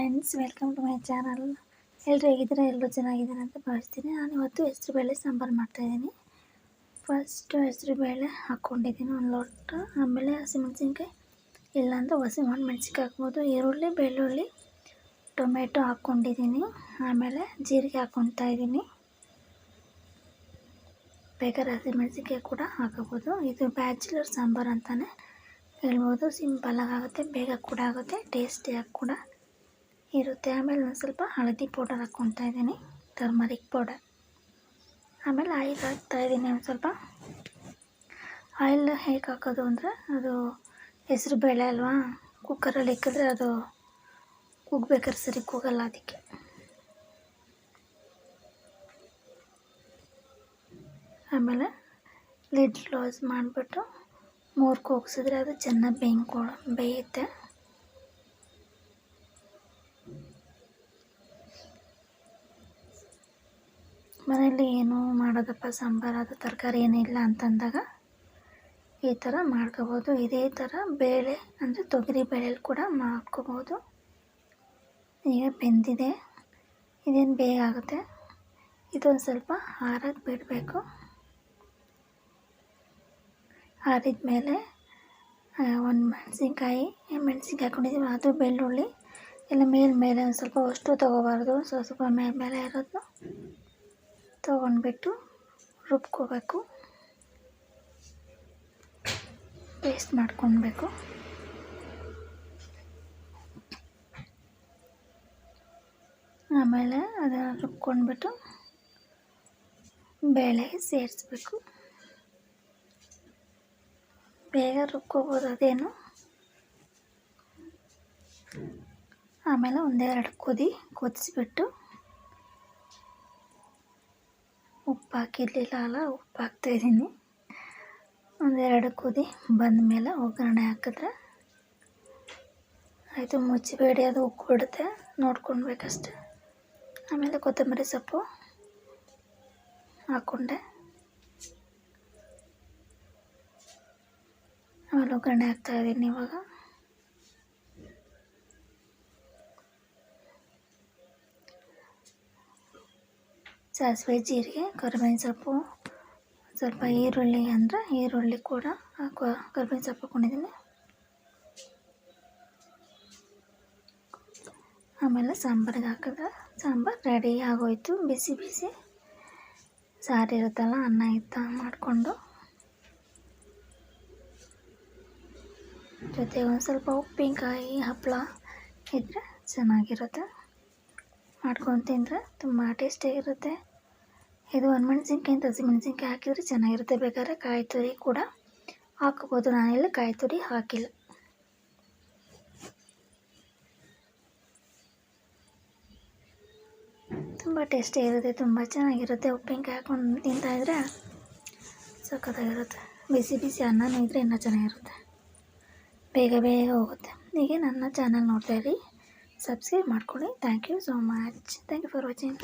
Friends welcome to my channel ಎಲ್ಲರೂ ಹೇಗಿದ್ದೀರಾ? ಎಲ್ಲರೂ ಚೆನ್ನಾಗಿದ್ದಾರೆ ಅಂತ ಭಾವಿಸ್ತೀನಿ. ನಾನು ಇವತ್ತು ಹೆಸರು ಬೇಳೆ, ಸಾಂಬಾರು ಮಾಡ್ತಾಯಿದ್ದೀನಿ ಫಸ್ಟು ಹೆಸರು ಬೇಳೆ ಹಾಕ್ಕೊಂಡಿದ್ದೀನಿ, ಒಂದು ಲೋಟ. ಆಮೇಲೆ ಹಸಿಮೆಣ್ಸಿನ್ಕಾಯಿ ಇಲ್ಲಾಂದರೆ ಹಸಿ ಒಣ ಮೆಣಸಿನ್ಕಾಯಿ ಹಾಕ್ಬೋದು. ಈರುಳ್ಳಿ, ಬೆಳ್ಳುಳ್ಳಿ, ಟೊಮೆಟೊ ಹಾಕ್ಕೊಂಡಿದ್ದೀನಿ. ಆಮೇಲೆ ಜೀರಿಗೆ ಹಾಕ್ಕೊತಾ ಇದ್ದೀನಿ. ಬೇಕಾದ್ರೆ ಹಸಿಮೆಣ್ಸಿನ್ಕಾಯಿ ಕೂಡ ಹಾಕೋಬೋದು ಇದು ಬ್ಯಾಚುಲರ್ ಸಾಂಬಾರು ಅಂತಲೇ ಹೇಳ್ಬೋದು. ಸಿಂಪಲಾಗಿ ಆಗುತ್ತೆ, ಬೇಗ ಕೂಡ ಆಗುತ್ತೆ ಟೇಸ್ಟಿಯಾಗಿ ಕೂಡ. ಇರುತ್ತೆ. ಆಮೇಲೆ ಒಂದು ಸ್ವಲ್ಪ ಹಳದಿ ಪೌಡರ್ ಹಾಕ್ಕೊತಾ ಇದ್ದೀನಿ. ಟರ್ಮರಿಕ್ ಪೌಡರ್ ಆಮೇಲೆ ಆಯಿಲ್ ಹಾಕ್ತಾಯಿದ್ದೀನಿ ಒಂದು ಸ್ವಲ್ಪ ಆಯಿಲ್ ಹೇಗೆ ಹಾಕೋದು ಅಂದರೆ ಅದು ಹೆಸರು ಬೇಳೆ ಅಲ್ವಾ? ಕುಕ್ಕರಲ್ಲಿ ಇಕ್ಕಿದ್ರೆ ಅದು ಕುಗ್ಬೇಕಾದ್ರೆ ಸರಿ, ಕೂಗಲ್ಲ ಅದಕ್ಕೆ. ಆಮೇಲೆ ಲಿಡ್ ಕ್ಲೋಸ್ ಮಾಡಿಬಿಟ್ಟು ಮೂರು ಕೂಗಿಸಿದ್ರೆ ಅದು ಚೆನ್ನಾಗಿ ಬೇಯ್ಕೊ ಬೇಯುತ್ತೆ. ಮನೆಯಲ್ಲಿ ಏನು ಮಾಡೋದಪ್ಪ, ಸಾಂಬಾರು ಅದು ತರಕಾರಿ ಏನಿಲ್ಲ ಅಂತಂದಾಗ ಈ ಥರ ಮಾಡ್ಕೋಬೋದು. ಇದೇ ಥರ ಬೇಳೆ, ಅಂದರೆ ತೊಗರಿ ಬೇಳೆಲಿ ಕೂಡ ಮಾಡ್ಕೋಬೋದು. ಈಗ ಬೆಂದಿದೆ. ಇದೇನು ಬೇಗ ಆಗುತ್ತೆ? ಇದೊಂದು ಸ್ವಲ್ಪ ಹಾರಕ್ಕೆ ಬಿಡಬೇಕು. ಆರಿದ ಮೇಲೆ ಒಂದು ಮೆಣಸಿನ್ಕಾಯಿ ಮೆಣಸಿನ್ಕಾಯಿ ಹಾಕ್ಕೊಂಡಿದ್ದೀವಿ ಅದು ಬೆಳ್ಳುಳ್ಳಿ, ಎಲ್ಲ ಮೇಲ್ಮೇಲೆ ಮೇಲೆ ಒಂದು ಸ್ವಲ್ಪ ಅಷ್ಟು ತೊಗೋಬಾರ್ದು. ಸ್ವಲ್ಪ ಸ್ವಲ್ಪ ಇರೋದು. ತೊಗೊಂಡ್ಬಿಟ್ಟು ರುಬ್ಕೋಬೇಕು. ಪೇಸ್ಟ್ ಮಾಡ್ಕೊಳ್ಬೇಕು. ಆಮೇಲೆ ಅದನ್ನು ರುಬ್ಕೊಂಡ್ಬಿಟ್ಟು ಬೇಳೆ ಸೇರಿಸ್ಬೇಕು. ಬೇಗ ರುಬ್ಕೋಬೋದು ಅದೇನು? ಆಮೇಲೆ ಒಂದೆರಡು ಕುದಿ, ಕುದಿಸ್ಬಿಟ್ಟು ಉಪ್ಪು ಹಾಕಿರಲಿಲ್ಲ ಅಲ್ಲ ಉಪ್ಪು ಹಾಕ್ತಾಯಿದ್ದೀನಿ ಒಂದೆರಡು ಕುದಿ ಬಂದ ಮೇಲೆ ಒಗ್ಗರಣೆ ಹಾಕಿದ್ರೆ ಆಯಿತು, ಮುಚ್ಚಬೇಡಿ, ಅದು ಉಪ್ಪು ಬಿಡುತ್ತೆ. ನೋಡ್ಕೊಳ್ಬೇಕಷ್ಟೆ ಆಮೇಲೆ ಕೊತ್ತಂಬರಿ ಸೊಪ್ಪು ಹಾಕ್ಕೊಂಡೆ. ಆಮೇಲೆ ಒಗ್ಗರಣೆ ಹಾಕ್ತಾಯಿದ್ದೀನಿ ಇವಾಗ. ಸಾಸಿವೆ ಜೀರಿಗೆ, ಕರಿಬೇವಿನ ಸೊಪ್ಪು, ಸ್ವಲ್ಪ ಈರುಳ್ಳಿ ಅಂದರೆ ಈರುಳ್ಳಿ ಕೂಡ ಕರಿಬೇವಿನ ಸೊಪ್ಪು ಹಾಕೊಂಡಿದ್ದೀನಿ. ಆಮೇಲೆ ಸಾಂಬಾರಿಗೆ ಹಾಕಿದ್ರೆ ಸಾಂಬಾರು ರೆಡಿ ಆಗೋಯ್ತು, ಬಿಸಿ ಬಿಸಿ. ಸಾರು ಇರುತ್ತಲ್ಲ, ಅನ್ನ ಇತ್ತ ಮಾಡಿಕೊಂಡು. ಜೊತೆಗೆ ಒಂದು ಸ್ವಲ್ಪ ಉಪ್ಪಿನಕಾಯಿ ಹಪ್ಪಳ ಇದ್ದರೆ ಚೆನ್ನಾಗಿರುತ್ತೆ. ಮಾಡ್ಕೊಂಡು ತಿಂದರೆ ತುಂಬ ಟೇಸ್ಟಿಯಾಗಿರುತ್ತೆ ಇದು ಒಣಮೆಣಸಿನ್ಕಾಯಿ ಅಂತ ಹಸಿಮೆಣ್ಸಿನ್ಕಾಯಿ ಹಾಕಿದರೆ ಚೆನ್ನಾಗಿರುತ್ತೆ. ಬೇಕಾದ್ರೆ ಕಾಯಿ ತುರಿ ಕೂಡ ಹಾಕ್ಬೋದು. ನಾನೆಲ್ಲ ಕಾಯಿ ತುರಿ ಹಾಕಿಲ್ಲ. ತುಂಬ ಟೇಸ್ಟಿ ಇರುತ್ತೆ. ತುಂಬ ಚೆನ್ನಾಗಿರುತ್ತೆ. ಉಪ್ಪಿನಕಾಯಿ ಹಾಕ್ಕೊಂಡು ತಿಂತಾಯಿದ್ರೆ ಸಖತ್ತಾಗಿರುತ್ತೆ. ಬಿಸಿ ಬಿಸಿ ಅನ್ನನೂ ಇದ್ದರೆ ಇನ್ನೂ ಚೆನ್ನಾಗಿರುತ್ತೆ. ಬೇಗ ಬೇಗ ಹೋಗುತ್ತೆ. ಹೀಗೆ ನನ್ನ ಚಾನಲ್ ನೋಡ್ತಾ ಇರಿ. ಸಬ್ಸ್ಕ್ರೈಬ್ ಮಾಡ್ಕೊಳ್ಳಿ. Thank you so much. Thank you for watching.